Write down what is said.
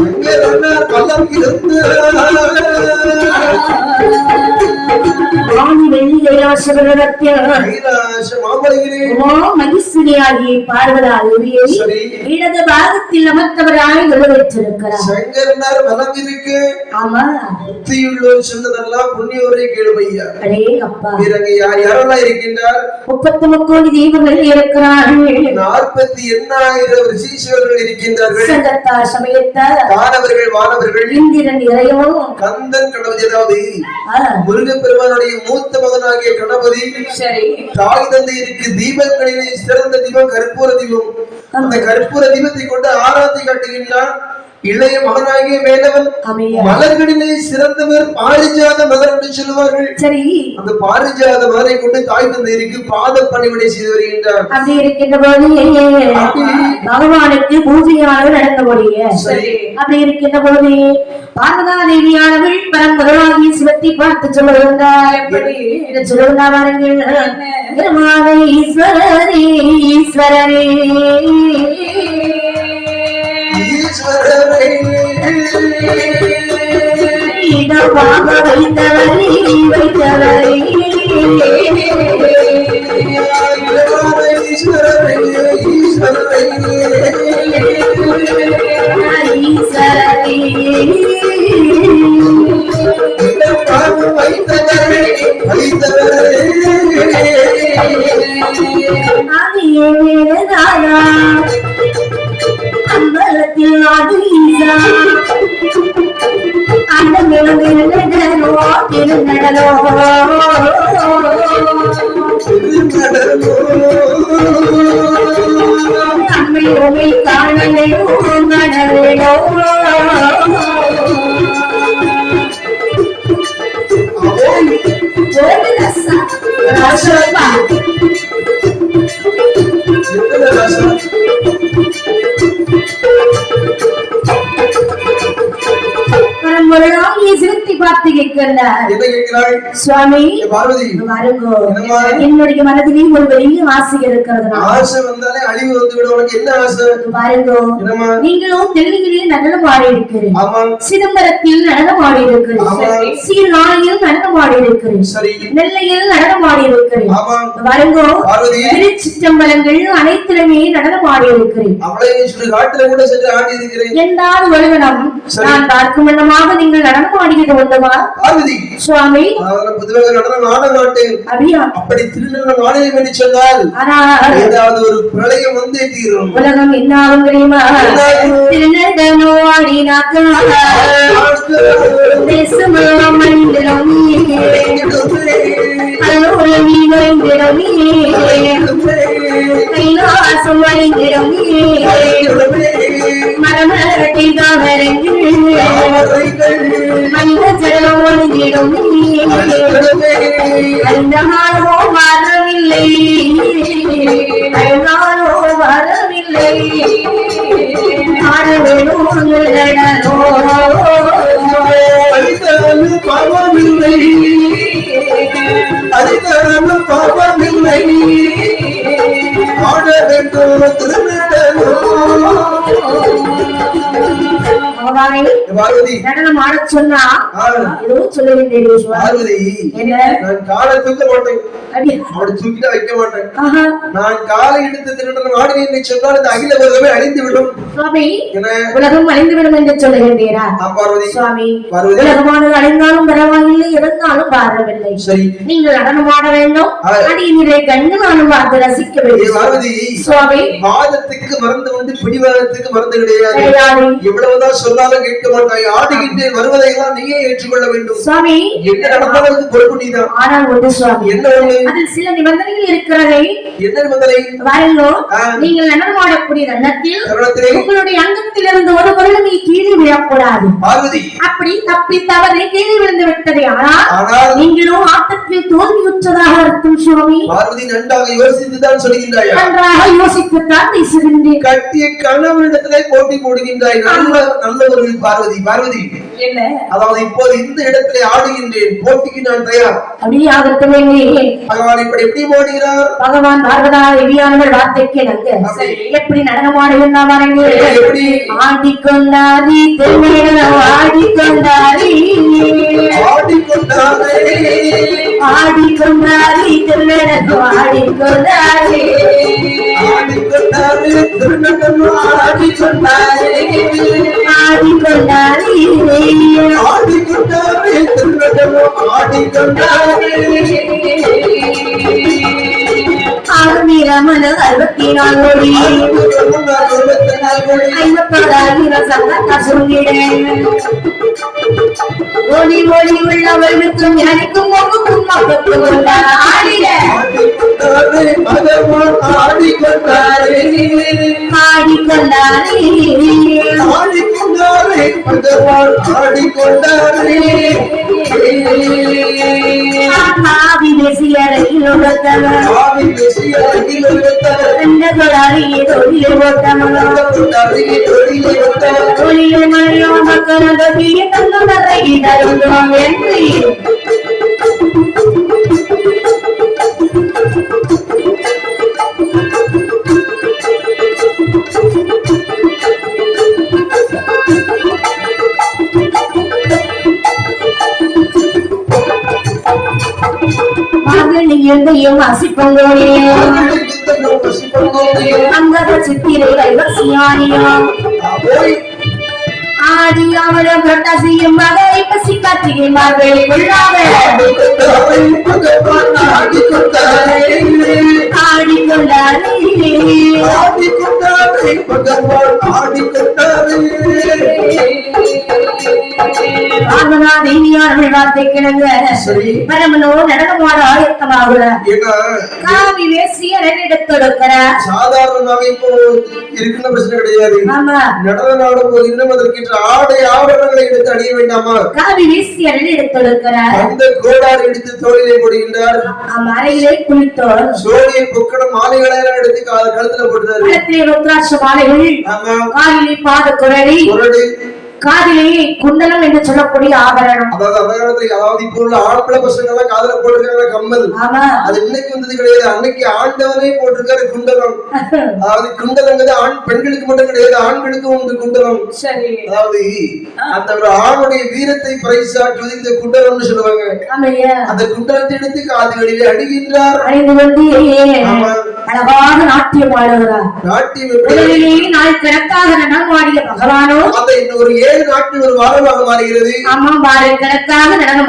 சங்கரனார் பலம் வாணி மகிழ்ச்சியாகிய பார்வதா தேவியை. இடது பாகத்தில் அமர்த்தவராய் நிறைவேற்றிருக்கிறார் சங்கரனார் பலம் இருக்கு ஆமா. புத்தியுள்ளோர் சொன்னதெல்லாம் புண்ணியோரை கேளுமையா. அடே அப்பா. பிறகு யார் யாரெல்லாம் இருக்கின்றார்? முப்பத்தி முக்கோடி தெய்வங்கள் இருக்கிறார்கள். நாற்பத்தி எண்ணாயிரம் ரிஷீஸ்வரர்கள் இருக்கின்றார்கள். சங்கத்தார் சமயத்தார் வானவர்கள் வானவர்கள். இந்திரன் இறையோ கந்தன் அதாவது ஆ, முருகப்பெருமானுடைய மூத்த மகனாகிய கணபதி. சரி. தாய் தந்தையருக்கு தீபங்களிலே சிறந்த தீபம் கற்பூர தீபம் அந்த கற்பூர தீபத்தை கொண்டு ஆராத்தி காட்டுகின்றான். இளைய மகனாகிய அமையா. மலர்களிலே சிறந்தவர் பாரிஜாத மலர் என்று சொல்லுவார்கள். சரி. அந்த பாரிஜாத மலரை கொண்டு தாய் தந்தையருக்கு பாத பணிவிடை செய்து வருகின்றார். அப்படி இருக்கின்ற போது பகவானுக்கு பூஜையாக நடந்தபடிய சரி. அப்படி இருக்கின்ற போது பார்வதா தேவியானவள் பரம்பொருளாகிய சிவத்தை பார்த்து சொல்லுகின்றார். சொல்லுகின்றார் பாருங்கள். பெருமாளே ஈஸ்வரரே ஈஸ்வரரே. ஈஸ்வரரை அந்த மிளகிருந்தனோ திருநடனோ அம்மை உமை காணலையோ மணலையோ ஒரு ரசா என்ன கேட்கிறாள் சுவாமி பார்வதி? என்னுடைய மனதிலே ஒரு பெரிய ஆசை இருக்கிறது. ஆசை வந்தாலே அழிவு வந்து விடும். உனக்கு என்ன ஆசை? பாருங்கோ. நீங்களும் தெலுங்கிலே நடனம் ஆடி இருக்கிறேன் ஆமா. சிதம்பரத்தில் நடனம் ஆடி இருக்கிறேன் ஆமா. சீர்காழியில் நடனம் ஆடி இருக்கிறேன் சரி. நெல்லையில் நடனம் ஆடி வருங்கோ பார்வதி. திருச்சிற்றம்பலங்கள் அனைத்திலுமே நடனம் ஆடி இருக்கிறேன் என்றால் ஒருவனம். நான் பார்க்கும் வண்ணமாக நீங்கள் நடனம் ஆடியது உண்டுமா பார்வதி சுவாமி பொதுவாக நடனம் ஆட மாட்டேன் அப்படியா அப்படி திருநெல்வேலி ஆலயம் என்று சொன்னால் ஏதாவது ஒரு பிரளயம் வந்தே தீரும். உலகம் என்னாகும் தெரியுமா? திருநகனோ ஆடினாக்கா தேசமா கைலாசம் வழிந்திரம் மரமரட்டை வரவில்லை வரவில்லை பாவமில்லை அடித்தாலும் பாவமில்லை ஆட வேண்டும் அவனை பார்வதி. நடனம் ஆடச் சொன்னா என்ன? நான் காலை தூக்க மாட்டேன். வைக்க ஆஹா. நான் காலை எடுத்து திருடன் ஆடினேன் என்று சொன்னால் இந்த அகில உலகமே அழிந்து விடும் சுவாமி என்று சொல்லுகின்றீரா? பார்வதி. சுவாமி உலகமானது அழிந்தாலும் பரவாயில்லை இறந்தாலும் பாரவில்லை. சரி. நீங்கள் நடனம் ஆட வேண்டும். அடியினிலே கண்டு நானும் பார்த்து ரசிக்க வேண்டும். பார்வதி. சுவாமி. வாதத்துக்கு மறந்து வந்து பிடிவாதத்துக்கு மறந்து கிடையாது. எவ்வளவுதான் சொன்னாலும் கேட்க மாட்டாய் ஆடுகிட்டு வருவதையெல்லாம் நீயே ஏற்றுக்கொள்ள வேண்டும். சுவாமி. என்ன நடந்தாலும் பொறுப்பு நீதான். ஆனால் ஒன்று சுவாமி. என்ன ஒண்ணு அதில் சில நிபந்தனைகள் இருக்கிறதை என்ன நிபந்தனை? ஆ. நீங்கள் தருணத்தில் தருணத்திலே? உங்களுடைய அங்கத்திலிருந்து ஒரு பொருளும் நீ கீழே விழக்கூடாது. பார்வதி. அப்படி தப்பி தவறி கீழே விழுந்து விட்டது. ஆனால் நீங்களும் ஆட்டத்தில் தோல்வியுற்றதாக அர்த்தம் சுவாமி. பார்வதி நன்றாக யோசித்துதான் சொல்கின்றாயா? நன்றாக யோசித்துத்தான் பேசுகின்றேன். கட்டிய கணவனிடத்திலே போட்டி போடுகின்றாய். நல்ல நல்ல ஒரு பார்வதி பார்வதி என்ன? அதாவது இப்போது இந்த இடத்திலே ஆடுகின்றேன் போட்டிக்கு நான் தயார். அப்படியே என்று பகவான் இப்படி எப்படி ஓடுகிறார்? பகவான் பார்வதா எவியானவர் வார்த்தைக்கு நாங்க. எப்படி நடனமாடுகின்றா பாருங்க எப்படி? ஆடிக்கொண்டாரி திருமேளம் ஆடிக்கொண்டாரி. ஆடிக்கொண்டாரே. ஆடிக்கொண்டாரி திருமேளம் ஆடிக்கொண்டாரி. ஆடிக்கொண்டாரே அறுபத்தி நாலு சங்கத்தா சொல்லிடேன் ஒளி ஒளி உள்ளவர்களுக்கும் எனக்கும் ஒவ்வொருக்கும் மக்களுக்கும் ஆடிட. ఆడికొండారి ఆడికొండారి భగవాన్ ఆడికొండారి ఆవి మరియు మకరద తీయ எந்தையும் அசிப்பங்கோனே அங்கத சித்திரை கைவசியானியும் ஆடி மகளை பசி காத்தியும் மார்கழி பார்வதா தேவியானவள் வார்த்தை கிணங்க சரி. பரமனோ நடனமாட ஆயத்தமாகுற. ஏன்னா காவி வேசிய எடுத்தொடுக்கிற. சாதாரணமாக இப்போ இருக்கின்ற பிரச்சனை கிடையாது. ஆமா. நடன ஆடும் போது இன்னும் அதற்கின்ற ஆடை ஆபரணங்களை எடுத்து அணிய வேண்டாமா? காவி வேசிய எடுத்தொடுக்கிற. அந்த கோடார் எடுத்து தோளிலே போடுகின்றார். அறையிலே குளித்தோர் சோழியை பொக்கடம் மாலைகளை எடுத்து கழுத்துல போட்டுறாரு ருத்ராட்ச மாலைகள். காலிலே பாத குரடி. குரடு. காதிலே குண்டலம் என்று சொல்லக்கூடிய ஆபரணம். அதாவது காலத்துல அதாவது இப்போ உள்ள ஆம்பளை பசங்க எல்லாம் காதுல போட்டிருக்காங்க கம்மல். ஆமா. அது இன்னைக்கு வந்தது கிடையாது. அன்னைக்கு ஆண்டவனே போட்டிருக்காரு குண்டலம் அதாவது குண்டலங்கிறது ஆண் பெண்களுக்கு மட்டும் கிடையாது ஆண்களுக்கும் உண்டு குண்டலம் சரி. அதாவது அந்த ஒரு ஆணுடைய வீரத்தை பறைசாற்றுவது இந்த குண்டலம்னு சொல்லுவாங்க. அந்த குண்டலத்தை எடுத்து காதுகளிலே அடிக்கின்றார். அழகாக நாட்டியம் ஆடுகிறார் நாட்டியம் நாள் கணக்காக நடனம் ஆடிய பகவானோ? அந்த இன்னும் ஒரு ஏழு நாட்கள் ஒரு வாரமாக மாறுகிறது. அம்மா வாரம் கணக்காக நடனம்